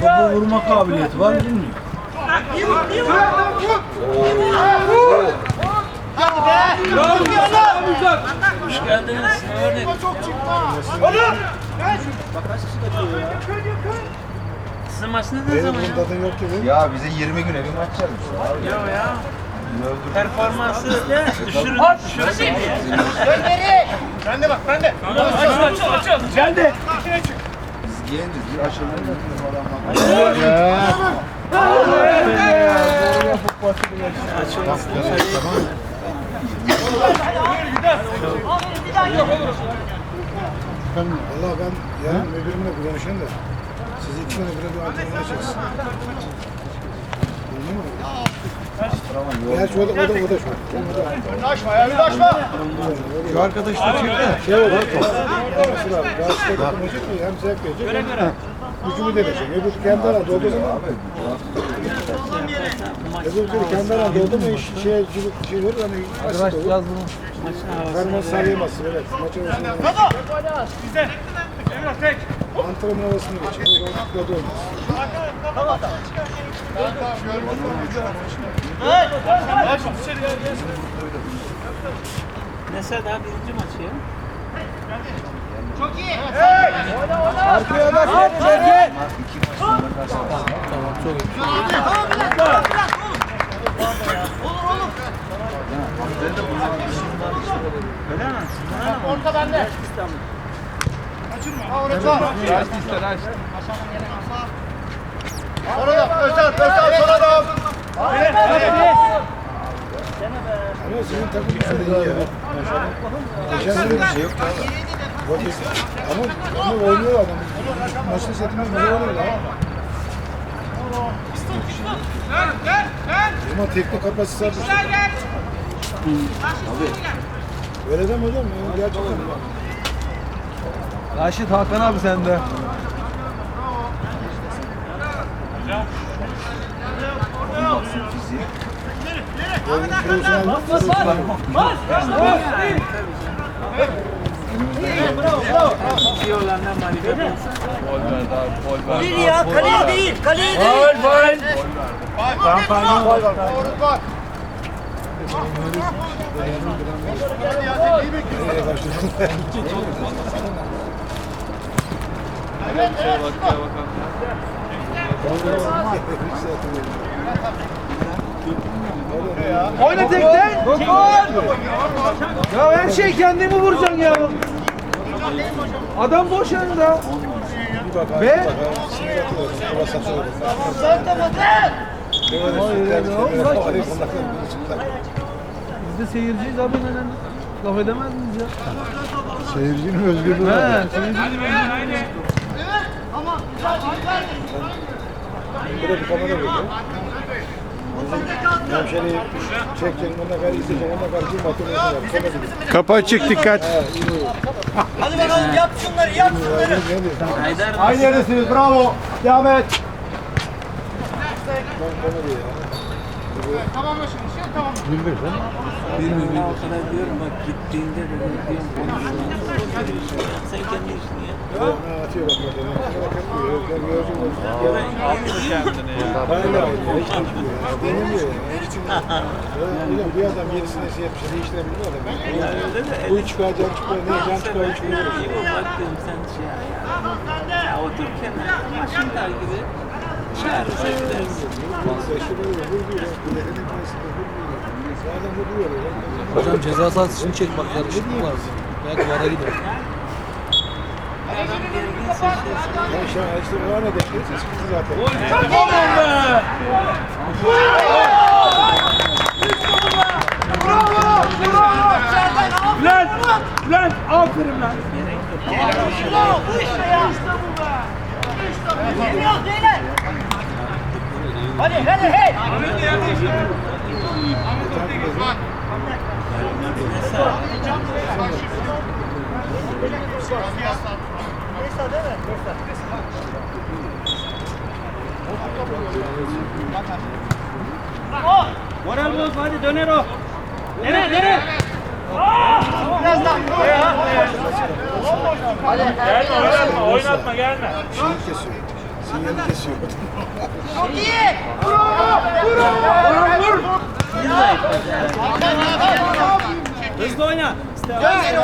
Topu vurma kabiliyeti var bilmiyor. Hoş geldiniz. Öğretmen. Sizin maç ne zaman ya? Tadın yok gibi. Ya bize 20 güne bir maç yapmış. Ya ya. Performansı düşürün. Düşürün diye. Ben de bak ben de. Aç aç aç. Geldi. Biz genciz. Bir aşırı valla ben yarın öbürümle konuşayım da siz iki tane bire bir antrenmana çeksin. Anladın mı? Gerçi o da, o da, o da şu. O da. Açma ya, açma. Şu arkadaş da çıktı. Şey olur. Nasıl abi? Karşıda dokunacak ki hem zevk verecek. Göre göre. Gücümü deneyecek. Öbür kendi arada olduğu zaman öbür türlü kendi arada oldu mu iş şey, şey olur hani asit olur. Karman sağlayamazsın evet. Maça başında. Bizde. Emrah tek. Antrenman havasını geçiyor. O zaman da olmaz. Mesela daha birinci maçı ya. Arkaya bak. Çekil. Orta bende. Ha orada. Sonra Özcan, Özcan sonra da. Ama senin takım güzel iyi ya. Geçen sene bir şey yok ya. Ama, ama oynuyor adam. Maçta setimiz güzel oluyor ya. Ama teknik kapasitesi var. Öyle deme hocam ya gerçekten. Raşit Hakan abi sende. Profesyonel İyi olanlar marifet olsun. Değil ya, kaleye değil, kaleye değil. Doğru bak. Nereye başladın? Oyna tekten. Ya her şey kendimi vuracaksın ya. Adam boş yanında. Ve biz de seyirciyiz abi neden laf edemez miyiz ya? Seyircinin özgürlüğü He, var. seyirci Burada bir kamera veriyor. Hemşereyi çekeceksin, ona kadar izleyeceksin, ona kadar bir. Kamera gibi. Kapı açık dikkat. Hadi bakalım yap şunları, yap şunları. Ne diyor? Haydar Aynı yerdesiniz, bravo. Devam et. Lan komedi ya. Tamam şimdi, şey tamam. Bilmiyorum ben o kadar diyorum bak gittiğinde de diyorum konuşuyorum. Sen kendi işini. Ha, atıyor bak yok. Almıyor kendini ya. Ben de aynı. Hiç tutmuyor ya. Denemiyor ya. Hiç tutmuyor. Ya, bir adam yedisine şey yapmış. Değiştirebilir adam. Bu çıkacak çıkıyor. Ne can çıkıyor. Bilmiyorum. iyi ol bak diyorum sen şey. Ya otur kenara maçın takibi. Çağırırsa gidersin. Hocam ceza sahası için çek bak karışıklık var. Belki vara gider. Ya şu an işte hedefleri çıktı zaten. Lan! Lan! Aferin lan! Bravo, bu işte ya. İşte bu be. İşte bu. Geliyor Zeynep. Hadi, hadi, hey. Neyse değil mi? Neyse. Moral boz hadi döner o. Dene dene. Biraz daha. Şeyi kesiyor. Sinyali kesiyor. Çok